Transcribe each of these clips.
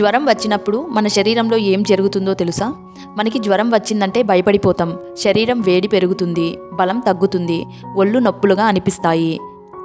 జ్వరం వచ్చినప్పుడు మన శరీరంలో ఏం జరుగుతుందో తెలుసా? మనకి జ్వరం వచ్చిందంటే భయపడిపోతాం. శరీరం వేడి పెరుగుతుంది బలం తగ్గుతుంది ఒళ్ళు నొప్పులుగా అనిపిస్తాయి.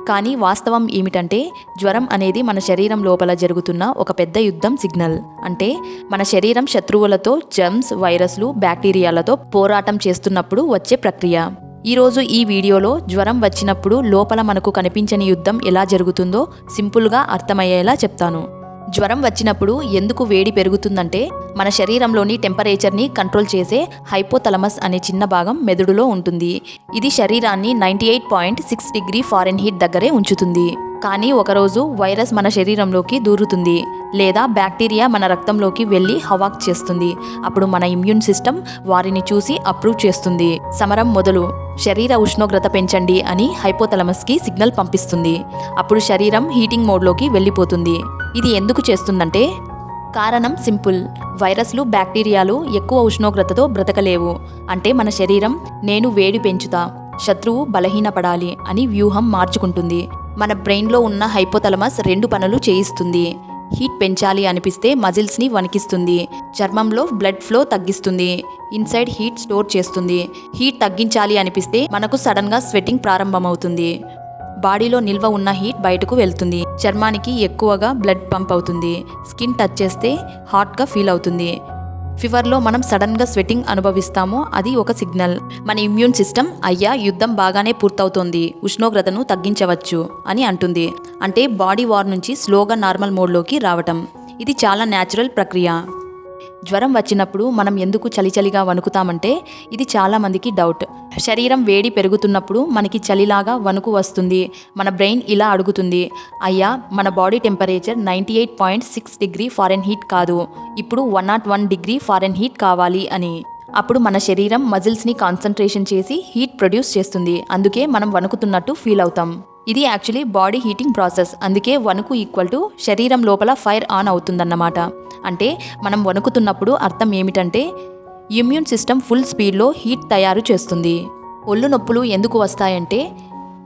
కానీ వాస్తవం ఏమిటంటే జ్వరం అనేది మన శరీరం లోపల జరుగుతున్న ఒక పెద్ద యుద్ధం సిగ్నల్. అంటే మన శరీరం శత్రువులతో జర్మ్స్ వైరస్లు బ్యాక్టీరియాలతో పోరాటం చేస్తున్నప్పుడు వచ్చే ప్రక్రియ. ఈరోజు ఈ వీడియోలో జ్వరం వచ్చినప్పుడు లోపల మనకు కనిపించని యుద్ధం ఎలా జరుగుతుందో సింపుల్గా అర్థమయ్యేలా చెప్తాను. జ్వరం వచ్చినప్పుడు ఎందుకు వేడి పెరుగుతుందంటే మన శరీరంలోని టెంపరేచర్ని కంట్రోల్ చేసే హైపోతలమస్ అనే చిన్న భాగం మెదడులో ఉంటుంది. ఇది శరీరాన్ని ninety eight point six degree Fahrenheit దగ్గరే ఉంచుతుంది. కానీ ఒకరోజు వైరస్ మన శరీరంలోకి దూరుతుంది లేదా బ్యాక్టీరియా మన రక్తంలోకి వెళ్ళి హవాక్ చేస్తుంది. అప్పుడు మన ఇమ్యూన్ సిస్టమ్ వారిని చూసి అప్రూవ్ చేస్తుంది. సమరం మొదలు. శరీర ఉష్ణోగ్రత పెంచండి అని హైపోతలమస్కి సిగ్నల్ పంపిస్తుంది. అప్పుడు శరీరం హీటింగ్ మోడ్లోకి వెళ్ళిపోతుంది. ఇది ఎందుకు చేస్తుందంటే కారణం సింపుల్. వైరస్లు బ్యాక్టీరియాలు ఎక్కువ ఉష్ణోగ్రతతో బ్రతకలేవు. అంటే మన శరీరం నేను వేడి పెంచుతా శత్రువు బలహీనపడాలి అని వ్యూహం మార్చుకుంటుంది. మన బ్రెయిన్లో ఉన్న హైపోతలమస్ రెండు పనులు చేయిస్తుంది. హీట్ పెంచాలి అనిపిస్తే మజిల్స్ని వణికిస్తుంది. చర్మంలో బ్లడ్ ఫ్లో తగ్గిస్తుంది. ఇన్సైడ్ హీట్ స్టోర్ చేస్తుంది. హీట్ తగ్గించాలి అనిపిస్తే మనకు సడన్గా స్వెట్టింగ్ ప్రారంభమవుతుంది. బాడీలో నిల్వ ఉన్న హీట్ బయటకు వెళ్తుంది. చర్మానికి ఎక్కువగా బ్లడ్ పంప్ అవుతుంది. స్కిన్ టచ్ చేస్తే హాట్గా ఫీల్ అవుతుంది. ఫీవర్లో మనం సడన్గా స్వెట్టింగ్ అనుభవిస్తామో అది ఒక సిగ్నల్. మన ఇమ్యూన్ సిస్టమ్ అయ్యా యుద్ధం బాగానే పూర్తవుతోంది ఉష్ణోగ్రతను తగ్గించవచ్చు అని అంటుంది. అంటే బాడీ వార్ నుంచి స్లోగా నార్మల్ మోడ్లోకి రావటం. ఇది చాలా న్యాచురల్ ప్రక్రియ. జ్వరం వచ్చినప్పుడు మనం ఎందుకు చలిచలిగా వణుకుతామంటే ఇది చాలామందికి డౌట్. శరీరం వేడి పెరుగుతున్నప్పుడు మనకి చలిలాగా వణుకు వస్తుంది. మన బ్రెయిన్ ఇలా అడుగుతుంది. అయ్యా మన body temperature ninety eight point six degree Fahrenheit కాదు. ఇప్పుడు one nought one degree Fahrenheit కావాలి అని. అప్పుడు మన శరీరం మజిల్స్ని కాన్సన్ట్రేషన్ చేసి హీట్ ప్రొడ్యూస్ చేస్తుంది. అందుకే మనం వణుకుతున్నట్టు ఫీల్ అవుతాం. ఇది యాక్చువల్లీ బాడీ హీటింగ్ ప్రాసెస్ అందుకే వణుకు ఈక్వల్ టు శరీరం లోపల ఫైర్ ఆన్ అవుతుందన్నమాట. అంటే మనం వణుకుతున్నప్పుడు అర్థం ఏమిటంటే ఇమ్యూన్ సిస్టమ్ ఫుల్ స్పీడ్లో హీట్ తయారు చేస్తుంది. ఒళ్ళు నొప్పులు ఎందుకు వస్తాయంటే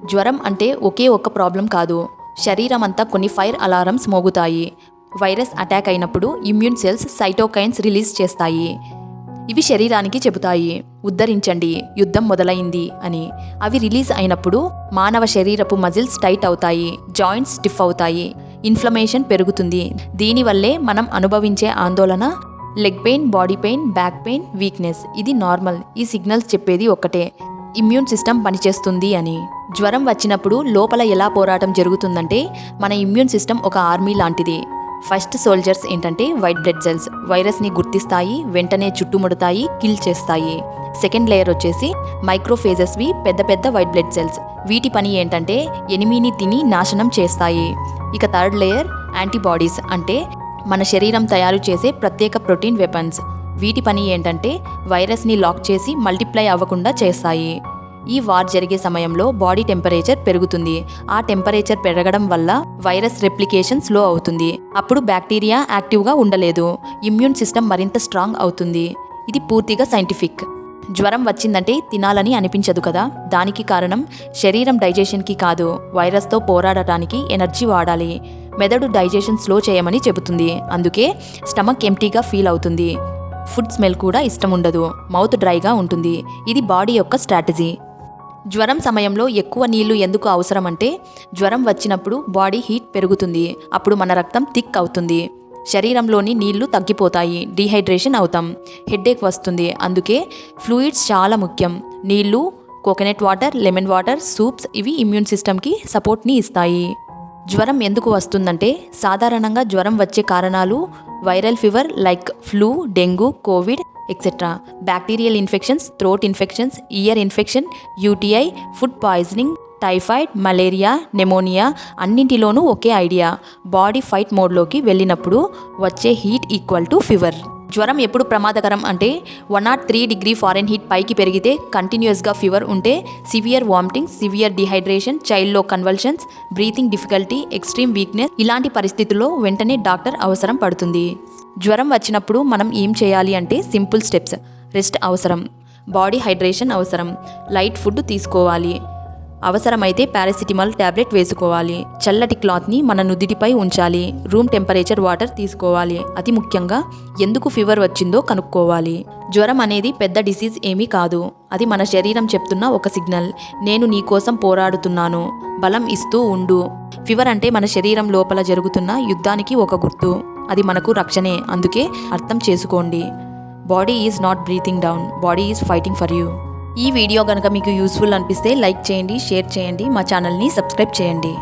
జ్వరం అంటే ఒకే ఒక్క ప్రాబ్లం కాదు. శరీరం అంతా కొన్ని ఫైర్ అలారమ్స్ మోగుతాయి. వైరస్ అటాక్ అయినప్పుడు ఇమ్యూన్ సెల్స్ సైటోకైన్స్ రిలీజ్ చేస్తాయి. ఇవి శరీరానికి చెబుతాయి. ఉద్ధరించండి. యుద్ధం మొదలైంది అని. అవి రిలీజ్ అయినప్పుడు మానవ శరీరపు మజిల్స్ టైట్ అవుతాయి. జాయింట్స్ స్టిఫ్ అవుతాయి. ఇన్ఫ్లమేషన్ పెరుగుతుంది. దీనివల్లే మనం అనుభవించే ఆందోళన leg pain body pain back pain weakness. ఇది నార్మల్. ఈ సిగ్నల్స్ చెప్పేది ఒక్కటే. ఇమ్యూన్ సిస్టమ్ పనిచేస్తుంది అని. జ్వరం వచ్చినప్పుడు లోపల ఎలా పోరాటం జరుగుతుందంటే మన ఇమ్యూన్ సిస్టమ్ ఒక ఆర్మీ లాంటిది. ఫస్ట్ సోల్జర్స్ ఏంటంటే వైట్ బ్లడ్ సెల్స్ వైరస్ని గుర్తిస్తాయి వెంటనే చుట్టుముడతాయి కిల్ చేస్తాయి. సెకండ్ లేయర్ వచ్చేసి మైక్రోఫేజెస్వి పెద్ద పెద్ద వైట్ బ్లడ్ సెల్స్ వీటి పని ఏంటంటే ఎనిమిని తిని నాశనం చేస్తాయి. ఇక థర్డ్ లేయర్ యాంటీబాడీస్ అంటే మన శరీరం తయారు చేసే ప్రత్యేక ప్రోటీన్ వెపన్స్ వీటి పని ఏంటంటే వైరస్ని లాక్ చేసి మల్టిప్లై అవ్వకుండా చేస్తాయి. ఈ వార్ జరిగే సమయంలో బాడీ టెంపరేచర్ పెరుగుతుంది. ఆ టెంపరేచర్ పెరగడం వల్ల వైరస్ రెప్లికేషన్ స్లో అవుతుంది. అప్పుడు బ్యాక్టీరియా యాక్టివ్గా ఉండలేదు. ఇమ్యూన్ సిస్టమ్ మరింత స్ట్రాంగ్ అవుతుంది. ఇది పూర్తిగా సైంటిఫిక్. జ్వరం వచ్చిందంటే తినాలని అనిపించదు కదా? దానికి కారణం శరీరం డైజెషన్కి కాదు. వైరస్తో పోరాడటానికి ఎనర్జీ వాడాలి. మెదడు డైజెషన్ స్లో చేయమని చెబుతుంది. అందుకే స్టమక్ ఎంటీగా ఫీల్ అవుతుంది. ఫుడ్ స్మెల్ కూడా ఇష్టం ఉండదు. మౌత్ డ్రైగా ఉంటుంది. ఇది బాడీ యొక్క స్ట్రాటజీ. జ్వరం సమయంలో ఎక్కువ నీళ్ళు ఎందుకు అవసరం అంటే జ్వరం వచ్చినప్పుడు బాడీ హీట్ పెరుగుతుంది. అప్పుడు మన రక్తం థిక్ అవుతుంది. శరీరంలోని నీళ్ళు తగ్గిపోతాయి. డీహైడ్రేషన్ అవుతాం. హెడ్ఏక్ వస్తుంది. అందుకే ఫ్లూయిడ్స్ చాలా ముఖ్యం. నీళ్ళు coconut water lemon water soups ఇవి ఇమ్యూన్ సిస్టమ్కి సపోర్ట్ని ఇస్తాయి. జ్వరం ఎందుకు వస్తుందంటే సాధారణంగా జ్వరం వచ్చే కారణాలు viral fever like flu dengue covid etcetera bacterial infections throat infections ear infection UTI food poisoning typhoid malaria pneumonia అన్నింటిలోనూ ఒకే ఐడియా బాడీ ఫైట్ మోడ్లోకి వెళ్ళినప్పుడు వచ్చే హీట్ ఈక్వల్ టు ఫీవర్ జ్వరం ఎప్పుడు ప్రమాదకరం అంటే one nought three degree Fahrenheit పైకి పెరిగితే కంటిన్యూస్గా ఫీవర్ ఉంటే severe vomiting severe dehydration చైల్డ్లో convulsions breathing difficulty extreme weakness ఇలాంటి పరిస్థితుల్లో వెంటనే డాక్టర్ అవసరం పడుతుంది. జ్వరం వచ్చినప్పుడు మనం ఏం చేయాలి అంటే సింపుల్ స్టెప్స్. రెస్ట్ అవసరం. బాడీ హైడ్రేషన్ అవసరం. లైట్ ఫుడ్ తీసుకోవాలి. అవసరమైతే పారాసిటమాల్ టాబ్లెట్ వేసుకోవాలి. చల్లటి క్లాత్ని మన నుదిటిపై ఉంచాలి. రూమ్ టెంపరేచర్ వాటర్ తీసుకోవాలి. అతి ముఖ్యంగా ఎందుకు ఫీవర్ వచ్చిందో కనుక్కోవాలి. జ్వరం అనేది పెద్ద డిసీజ్ ఏమీ కాదు. అది మన శరీరం చెప్తున్న ఒక సిగ్నల్. నేను నీ కోసం పోరాడుతున్నాను. బలం ఇస్తూ ఉండు. ఫీవర్ అంటే మన శరీరం లోపల జరుగుతున్న యుద్ధానికి ఒక గుర్తు. అది మనకు రక్షణే. అందుకే అర్థం చేసుకోండి. Body is not breathing down. Body is fighting for you. ఈ వీడియో కనుక మీకు యూస్ఫుల్ అనిపిస్తే లైక్ చేయండి షేర్ చేయండి మా ఛానల్ని సబ్స్క్రైబ్ చేయండి.